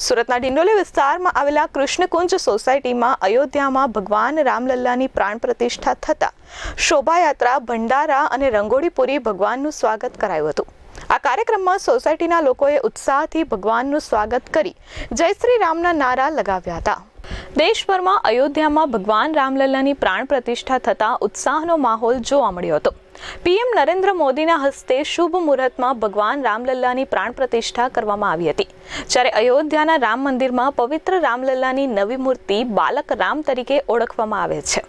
સુરતના ડિંડોલી વિસ્તારમાં આવેલા કૃષ્ણકુંજ સોસાયટીમાં અયોધ્યામાં ભગવાન રામલલ્લાની પ્રાણ પ્રતિષ્ઠા થતા શોભાયાત્રા, ભંડારા અને રંગોળીપુરી ભગવાનનું સ્વાગત કરાયું હતું. આ કાર્યક્રમમાં સોસાયટીના લોકોએ ઉત્સાહથી ભગવાનનું સ્વાગત કરી જય શ્રી રામના નારા લગાવ્યા હતા. દેશભરમાં અયોધ્યામાં ભગવાન રામલલ્લાની પ્રાણ પ્રતિષ્ઠા થતા ઉત્સાહનો માહોલ જોવા મળ્યો હતો. પીએમ નરેન્દ્ર મોદીના હસ્તે શુભ મુહૂર્તમાં ભગવાન રામલલ્લાની પ્રાણ પ્રતિષ્ઠા કરવામાં આવી હતી. જ્યારે અયોધ્યાના રામ મંદિરમાં પવિત્ર રામલલ્લાની નવી મૂર્તિ બાલક રામ તરીકે ઓળખવામાં આવે છે.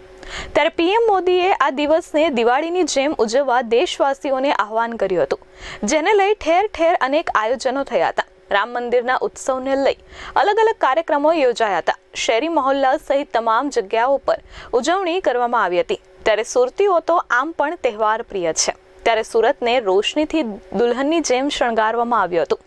ત્યારે પીએમ મોદીએ આ દિવસને દિવાળીની જેમ ઉજવવા દેશવાસીઓને આહવાન કર્યું હતું. જેને લઈ ઠેર ઠેર અનેક આયોજનો થયા હતા. રામ મંદિરના ઉત્સવને લઈ અલગ અલગ કાર્યક્રમો યોજાયા હતા. શેરી મહોલ્લા સહિત તમામ જગ્યાઓ પર ઉજવણી કરવામાં આવી હતી. ત્યારે સુરતીઓ તો આમ પણ તહેવાર પ્રિય છે. ત્યારે સુરતને રોશનીથી દુલ્હનની જેમ શણગારવામાં આવ્યું હતું.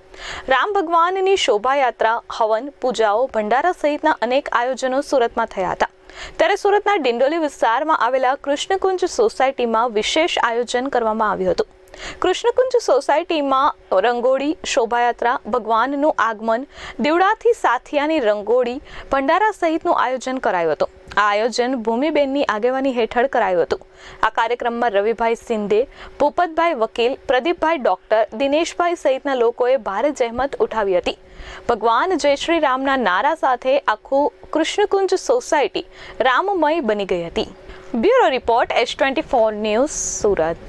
રામ ભગવાનની શોભાયાત્રા, હવન, પૂજાઓ, ભંડારા સહિતના અનેક આયોજનો સુરતમાં થયા હતા. ત્યારે સુરતના ડિંડોલી વિસ્તારમાં આવેલા કૃષ્ણકુંજ સોસાયટીમાં વિશેષ આયોજન કરવામાં આવ્યું હતું. કૃષ્ણકુંજ સોસાયટીમાં રંગોળી, શોભાયાત્રા, ભગવાનનું આગમન, દીવડાથી સાથિયાની રંગોળી, ભંડારા સહિતનું આયોજન કરાયું હતું. આ આયોજન ભૂમિબેનની આગેવાની હેઠળ કરાયું હતું. આ કાર્યક્રમમાં રવિભાઈ સિંધે ભૂપતભાઈ વકીલ, પ્રદીપભાઈ ડોક્ટર, દિનેશભાઈ સહિતના લોકોએ ભારે જહેમત ઉઠાવી હતી. ભગવાન જય શ્રી રામના નારા સાથે આખું કૃષ્ણકુંજ સોસાયટી રામમય બની ગઈ હતી. Bureau report S twenty four news Surat.